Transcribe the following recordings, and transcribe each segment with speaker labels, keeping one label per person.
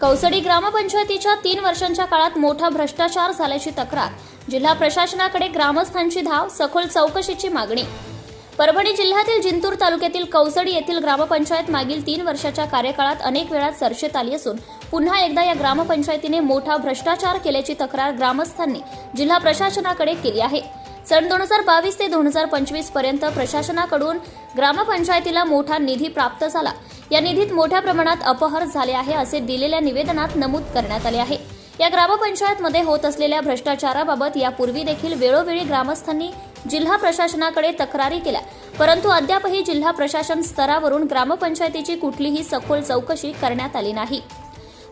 Speaker 1: कौसडी ग्रामपंचायतीच्या तीन वर्षांच्या काळात मोठा भ्रष्टाचार झाल्याची तक्रार. जिल्हा प्रशासनाकडे ग्रामस्थांची धाव सखोल चौकशीची मागणी. परभणी जिल्ह्यातील जिंतूर तालुक्यातील कौसडी येथील ग्रामपंचायत मागील तीन वर्षाच्या कार्यकाळात अनेक वेळा चर्चेत आली असून पुन्हा एकदा या ग्रामपंचायतीने मोठा भ्रष्टाचार केल्याची तक्रार ग्रामस्थांनी जिल्हा प्रशासनाकडे केली आहे. सन दोन हजार बावीस ते दोन हजार पंचवीसपर्यंत प्रशासनाकडून ग्रामपंचायतीला मोठा निधी प्राप्त झाला. या निधीत मोठ्या प्रमाणात अपहर झाले आहे असे दिलेल्या निवेदनात नमूद करण्यात आले आहे. या ग्रामपंचायतमध्ये होत असलेल्या भ्रष्टाचाराबाबत यापूर्वी देखील वेळोवेळी ग्रामस्थांनी जिल्हा प्रशासनाकडे तक्रारी केल्या. परंतु अद्यापही जिल्हा प्रशासन स्तरावरून ग्रामपंचायतीची कुठलीही सखोल चौकशी करण्यात आली नाही.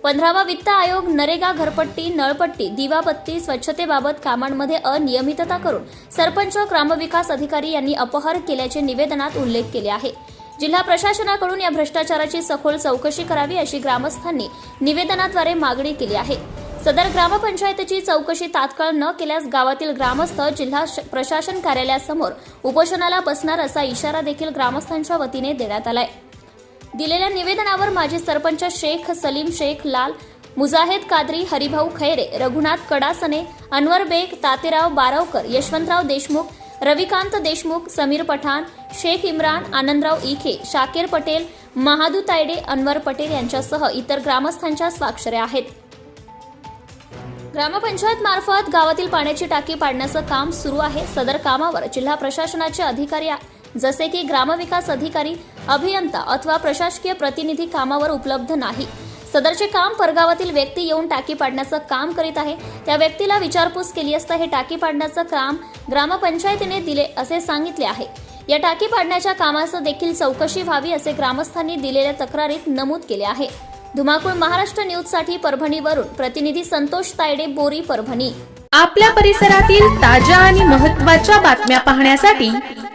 Speaker 1: पंधरावा वित्त आयोग नरेगा घरपट्टी नळपट्टी दिवाबत्ती स्वच्छतेबाबत कामांमध्ये अनियमितता करून सरपंच ग्रामविकास अधिकारी यांनी अपहार केल्याचे निवेदनात उल्लेख केले आहे. जिल्हा प्रशासनाकडून या भ्रष्टाचाराची सखोल चौकशी करावी अशी ग्रामस्थांनी निवेदनाद्वारे मागणी केली आहे. सदर ग्रामपंचायतीची चौकशी तात्काळ न केल्यास गावातील ग्रामस्थ जिल्हा श- प्रशासन कार्यालयासमोर उपोषणाला बसणार असा इशारा देखील ग्रामस्थांच्या वतीने देण्यात आलाय. दिलेल्या निवेदनावर माजी सरपंच शेख सलीम शेख लाल मुजाहिद कादरी हरिभाऊ खैरे रघुनाथ कडासने अनवर बेग तातेराव बारावकर यशवंतराव देशमुख रविकांत देशमुख समीर पठाण शेख इम्रान आनंदराव इखे शाकेर पटेल महादू तायडे अनवर पटेल यांच्यासह इतर ग्रामस्थांच्या स्वाक्षऱ्या आहेत. ग्रामपंचायत मार्फत गावातील पाण्याची टाकी पाडण्याचं काम सुरू आहे. सदर कामावर जिल्हा प्रशासनाचे अधिकारी जसे की ग्रामविकास अधिकारी अभियंता अथवा प्रशासकीय प्रतिनिधी कामावर उपलब्ध नाही. सदरचे काम परगावातील व्यक्ती येऊन टाकी पाडण्याचं काम करीत आहे. त्या व्यक्तीला विचारपूस केली असता हे टाकी पाडण्याचं काम ग्रामपंचायतीने दिले असे सांगितले आहे. या टाकी पाडण्याच्या कामाचं देखील चौकशी व्हावी असे ग्रामस्थांनी दिलेल्या तक्रारीत नमूद केले आहे. धुमाकूळ महाराष्ट्र न्यूजसाठी परभणीवरून प्रतिनिधी संतोष तायडे बोरी परभणी.
Speaker 2: आपल्या परिसरातील ताज्या आणि महत्त्वाच्या बातम्या पाहण्यासाठी